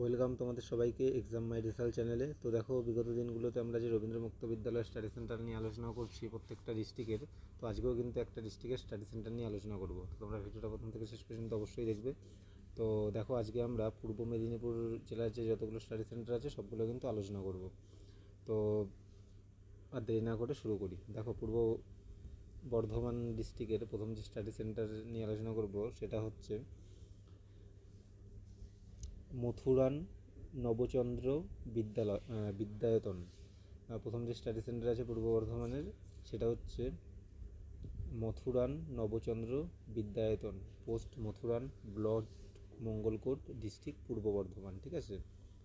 Welcome তোমাদের সবাইকে exam মাই result চ্যানেলে তো দেখো, বিগত দিনগুলোতে আমরা যে রবীন্দ্র মুক্ত বিদ্যালয় স্টাডি সেন্টার নিয়ে আলোচনা করছি প্রত্যেকটা ডিস্ট্রিক্টের তো আজকেও কিন্তু একটা ডিস্ট্রিক্টের স্টাডি সেন্টার নিয়ে আলোচনা করব। তো তোমরা ভিডিওটা প্রথম থেকে শেষ পর্যন্ত অবশ্যই দেখবে। তো দেখো, আজকে আমরা পূর্ব মেদিনীপুর জেলার যে যতগুলো স্টাডি সেন্টার আছে, সবগুলো কিন্তু আলোচনা করব। তো আর দেরি না করে শুরু করি। দেখো, পূর্ব বর্ধমান ডিস্ট্রিক্টের প্রথম যে স্টাডি সেন্টার নিয়ে আলোচনা করব, সেটা হচ্ছে মথুরান নবচন্দ্র বিদ্যালয় বিদ্যায়তন। প্রথম যে স্টাডি সেন্টার আছে পূর্ব বর্ধমানের, সেটা হচ্ছে Mathuran Nabachandra Vidyayatan post Mathuran block Mangalkot district Purba Bardhaman, ঠিক আছে?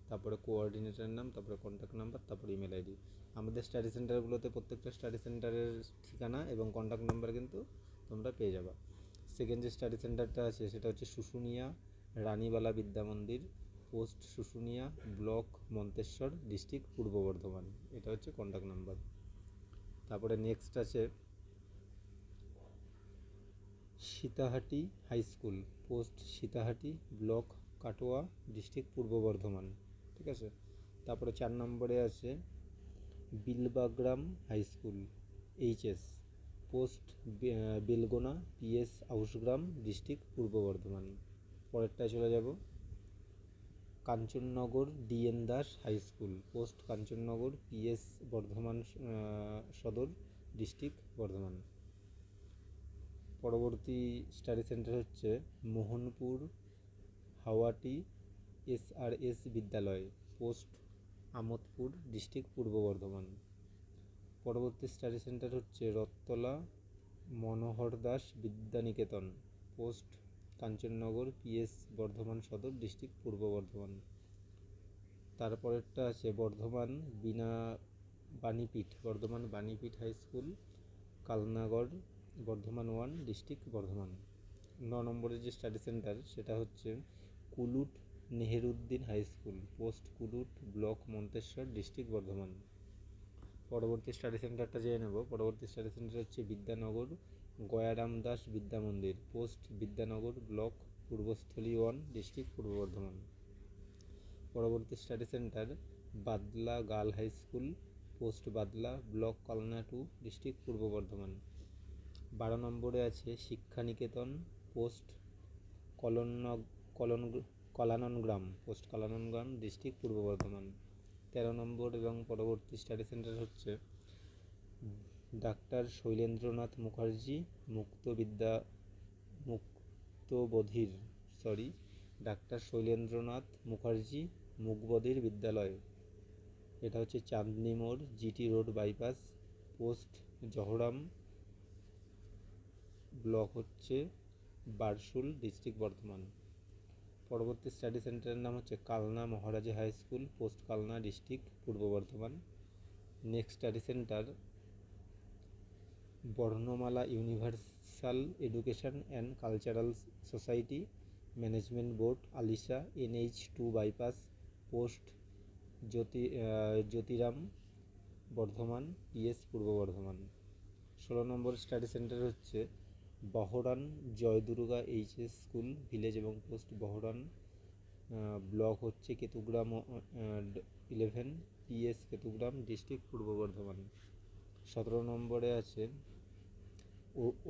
তারপরে কোঅর্ডিনেটরের নাম, তারপরে কন্ট্যাক্ট নাম্বার তারপরে ইমেল আইডি আমাদের স্টাডি সেন্টারগুলোতে প্রত্যেকটা স্টাডি সেন্টারের ঠিকানা এবং কন্ট্যাক্ট নাম্বার কিন্তু তোমরা পেয়ে যাবে। সেকেন্ড যে স্টাডি সেন্টারটা আছে, সেটা হচ্ছে Susunia Ranibala Vidya Mandir post Susunia block, Manteswar district, Purba Bardhaman. এটা হচ্ছে কন্ট্যাক্ট নাম্বার তারপরে নেক্সট আছে Sitahati high school post Sitahati block, Katwa district, Purba Bardhaman. ঠিক আছে? তারপরে চার নম্বরে আছে Bilbagram high school HS post Belgona PS Ausgram district, Purba Bardhaman. পরেরটায় চলে যাব। Kanchannagar DN Das high school, post Kanchannagar PS Bardhaman Sadar district Bardhaman. পরবর্তী study centre হচ্ছে Mohanpur Hawati SRS Vidyalaya, post Amodpur district Purba Bardhaman. পরবর্তী study centre হচ্ছে Rattala Manohar Das Vidyaniketan, post Kanchannagar, PS Bardhaman Sadar, district Purba Bardhaman. তারপরেরটা আছে Bardhaman Bina Banipith, Bardhaman Banipith high school, Kalnagar, Bardhaman one, district Bardhaman. ন নম্বরের যে study centre, সেটা হচ্ছে Kulut Nehruddin high school, post Kulut block Manteswar, district Bardhaman. পরবর্তী study সেন্টারটা জেনে নেব। পরবর্তী স্টাডি সেন্টার হচ্ছে Bidyanagar, Gayaram Das Vidya Mandir. Post Vidyanagar block Purbasthali one district Purba Bardhaman. পরবর্তী study centre Badla girl high school post Badla block Kalna two district Purba Bardhaman. বারো নম্বরে আছে শিক্ষানিকেতন পোস্ট কলন কলন, কলানন গ্রাম পোস্ট কলানন গ্রাম ডিস্ট্রিক্ট পূর্ব বর্ধমান। তেরো নম্বর এবং পরবর্তী স্টাডি সেন্টার হচ্ছে ডাক্তার শৈলেন্দ্রনাথ মুখার্জি, মুক্ত বিদ্যা মুক্তবধির সরি ডাক্তার শৈলেন্দ্রনাথ মুখার্জি মুকবধির বিদ্যালয়। এটা হচ্ছে চাঁদনি মোড় GT road bypass post Joharam block হচ্ছে বারসুল ডিস্ট্রিক্ট বর্ধমান পরবর্তী স্টাডি সেন্টারের নাম হচ্ছে Kalna Maharaja high school, post Kalna district, Purba Bardhaman. Next study centre Barnamala universal education and cultural society management board, Alisha, NH two bypass, post Jyoti Jyotiram, Bardhaman, PS, Purba Bardhaman. ষোলো নম্বর study centre হচ্ছে Bahran Joydurga HS school, village এবং post Bahran block হচ্ছে Ketugram eleven PS Ketugram, district Purba Bardhaman. সতেরো নম্বরে আছে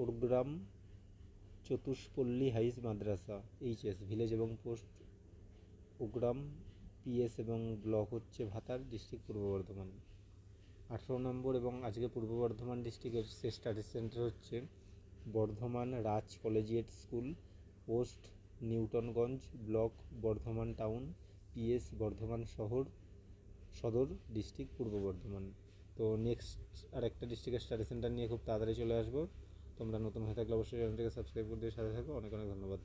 ওরগ্রাম চতুষ্পল্লী হাইস মাদ্রাসা, এইচএস, ভিলেজ এবং পোস্ট ওগ্রাম পিএস এবং ব্লক হচ্ছে ভাতার, ডিস্ট্রিক্ট পূর্ব বর্ধমান। আঠেরো নম্বর এবং আজকে পূর্ব বর্ধমান ডিস্ট্রিক্টের স্টাডি সেন্টার হচ্ছে Bardhaman Raj collegiate school, post Newtonganj block Bardhaman town, PS Bardhaman শহর, সদর ডিস্ট্রিক্ট পূর্ব বর্ধমান। তো নেক্সট আর একটা ডিস্ট্রিক্টের স্টাডি সেন্টার নিয়ে খুব তাড়াতাড়ি চলে আসব। তোমরা নতুন হয়ে থাকলে অবশ্যই চ্যানেলটিকে সাবস্ক্রাইব করে দিয়ে সাথে থাকো। অনেক অনেক ধন্যবাদ।